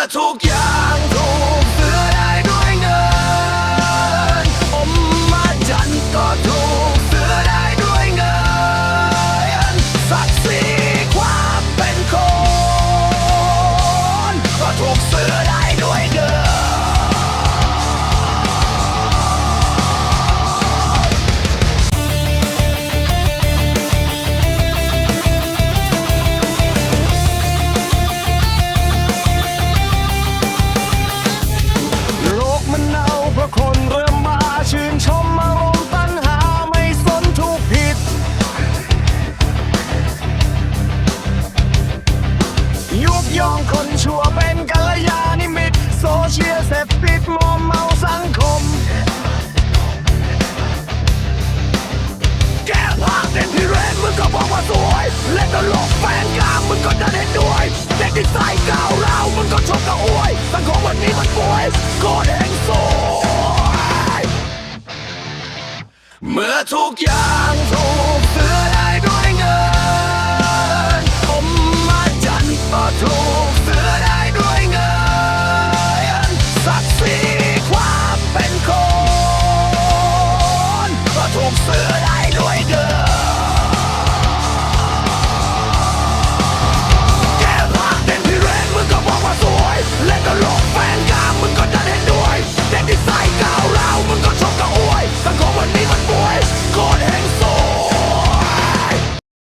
อทุกอย่างถูกซื้อได้ด้วยเงินอมมาจันต์ก็ถูกซื้อได้ด้วยเงินศักดิ์ศรีความเป็นคนก็ถูกซื้อได้ องคนชั่วเป็นกัลยาณมิตรโซเชียลเสพติดมอมเมาสังคม แก้ผ้าเต้นที่เรนมึงก็บอกว่าสวย เล่นตลกแฟนกลางมึงก็ดันเห็นด้วย เด็กที่ใส่ก้าวร้าวมึงก็ชกกระอวยสังคมวันนี้มันป่วยก็เองสวยเมื่อทุกอย่างถูก